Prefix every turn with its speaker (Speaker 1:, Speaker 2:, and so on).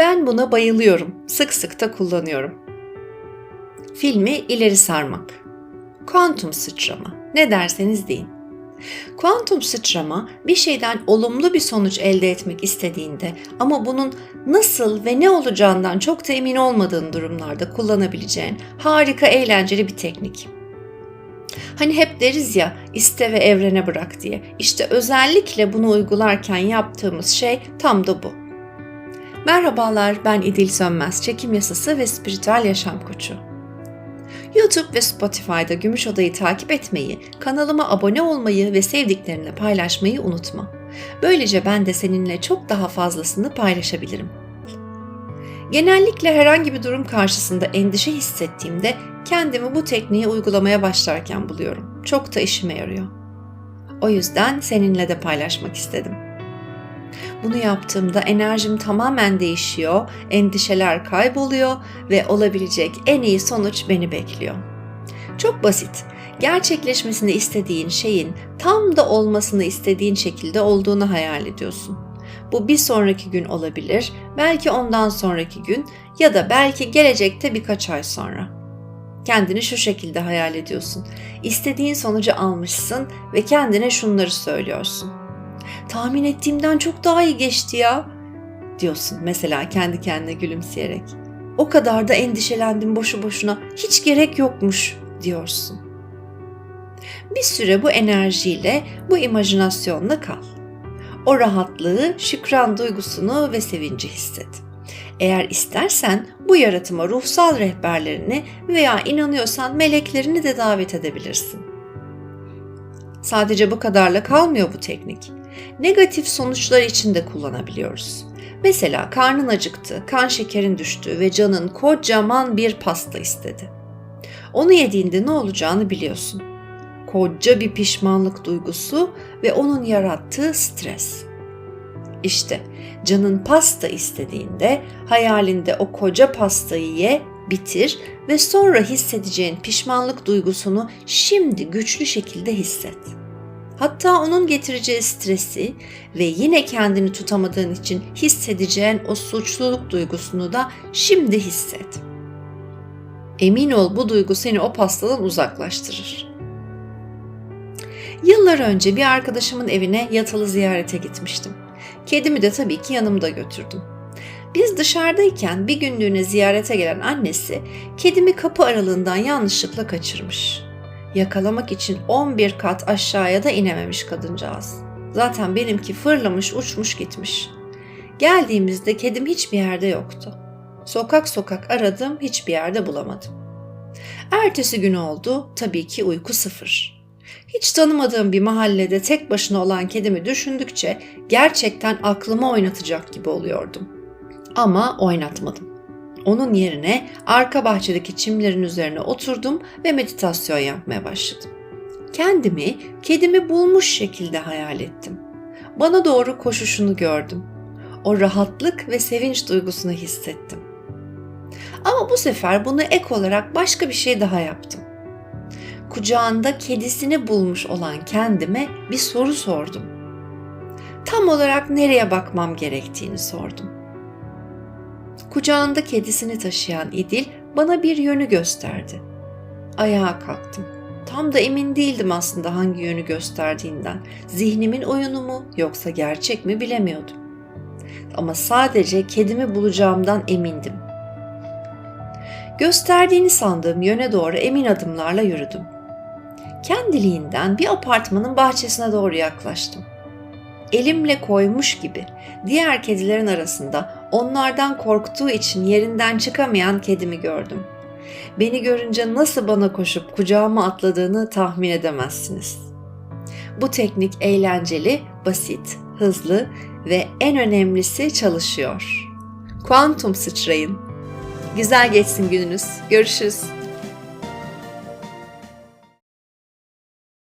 Speaker 1: Ben buna bayılıyorum. Sık sık da kullanıyorum. Filmi ileri sarmak. Kuantum sıçrama. Ne derseniz deyin. Kuantum sıçrama bir şeyden olumlu bir sonuç elde etmek istediğinde ama bunun nasıl ve ne olacağından çok da emin olmadığın durumlarda kullanabileceğin harika eğlenceli bir teknik. Hani hep deriz ya iste ve evrene bırak diye. İşte özellikle bunu uygularken yaptığımız şey tam da bu. Merhabalar ben İdil Sönmez, çekim yasası ve spiritüel yaşam koçu. YouTube ve Spotify'da Gümüş Oda'yı takip etmeyi, kanalıma abone olmayı ve sevdiklerinle paylaşmayı unutma. Böylece ben de seninle çok daha fazlasını paylaşabilirim. Genellikle herhangi bir durum karşısında endişe hissettiğimde kendimi bu tekniği uygulamaya başlarken buluyorum. Çok da işime yarıyor. O yüzden seninle de paylaşmak istedim. Bunu yaptığımda enerjim tamamen değişiyor, endişeler kayboluyor ve olabilecek en iyi sonuç beni bekliyor. Çok basit. Gerçekleşmesini istediğin şeyin tam da olmasını istediğin şekilde olduğunu hayal ediyorsun. Bu bir sonraki gün olabilir, belki ondan sonraki gün ya da belki gelecekte birkaç ay sonra. Kendini şu şekilde hayal ediyorsun. İstediğin sonucu almışsın ve kendine şunları söylüyorsun. Tahmin ettiğimden çok daha iyi geçti ya diyorsun mesela kendi kendine gülümseyerek. O kadar da endişelendim boşu boşuna. Hiç gerek yokmuş diyorsun. Bir süre bu enerjiyle, bu imajinasyonla kal. O rahatlığı, şükran duygusunu ve sevinci hisset. Eğer istersen bu yaratıma ruhsal rehberlerini veya inanıyorsan meleklerini de davet edebilirsin. Sadece bu kadarla kalmıyor bu teknik. Negatif sonuçlar için de kullanabiliyoruz. Mesela karnın acıktı, kan şekerin düştü ve canın kocaman bir pasta istedi. Onu yediğinde ne olacağını biliyorsun. Koca bir pişmanlık duygusu ve onun yarattığı stres. İşte canın pasta istediğinde hayalinde o koca pastayı ye, bitir ve sonra hissedeceğin pişmanlık duygusunu şimdi güçlü şekilde hisset. Hatta onun getireceği stresi ve yine kendini tutamadığın için hissedeceğin o suçluluk duygusunu da şimdi hisset. Emin ol bu duygu seni o pastadan uzaklaştırır. Yıllar önce bir arkadaşımın evine yatılı ziyarete gitmiştim. Kedimi de tabii ki yanımda götürdüm. Biz dışarıdayken bir günlüğüne ziyarete gelen annesi kedimi kapı aralığından yanlışlıkla kaçırmış. Yakalamak için 11 kat aşağıya da inememiş kadıncağız. Zaten benimki fırlamış uçmuş gitmiş. Geldiğimizde kedim hiçbir yerde yoktu. Sokak sokak aradım hiçbir yerde bulamadım. Ertesi gün oldu tabii ki uyku sıfır. Hiç tanımadığım bir mahallede tek başına olan kedimi düşündükçe gerçekten aklımı oynatacak gibi oluyordum. Ama oynatmadım. Onun yerine arka bahçedeki çimlerin üzerine oturdum ve meditasyon yapmaya başladım. Kendimi kedimi bulmuş şekilde hayal ettim. Bana doğru koşuşunu gördüm. O rahatlık ve sevinç duygusunu hissettim. Ama bu sefer bunu ek olarak başka bir şey daha yaptım. Kucağında kedisini bulmuş olan kendime bir soru sordum. Tam olarak nereye bakmam gerektiğini sordum. Kucağında kedisini taşıyan İdil bana bir yönü gösterdi. Ayağa kalktım. Tam da emin değildim aslında hangi yönü gösterdiğinden. Zihnimin oyunu mu yoksa gerçek mi bilemiyordum. Ama sadece kedimi bulacağımdan emindim. Gösterdiğini sandığım yöne doğru emin adımlarla yürüdüm. Kendiliğinden bir apartmanın bahçesine doğru yaklaştım. Elimle koymuş gibi diğer kedilerin arasında onlardan korktuğu için yerinden çıkamayan kedimi gördüm. Beni görünce nasıl bana koşup kucağıma atladığını tahmin edemezsiniz. Bu teknik eğlenceli, basit, hızlı ve en önemlisi çalışıyor. Kuantum sıçrayın. Güzel geçsin gününüz. Görüşürüz.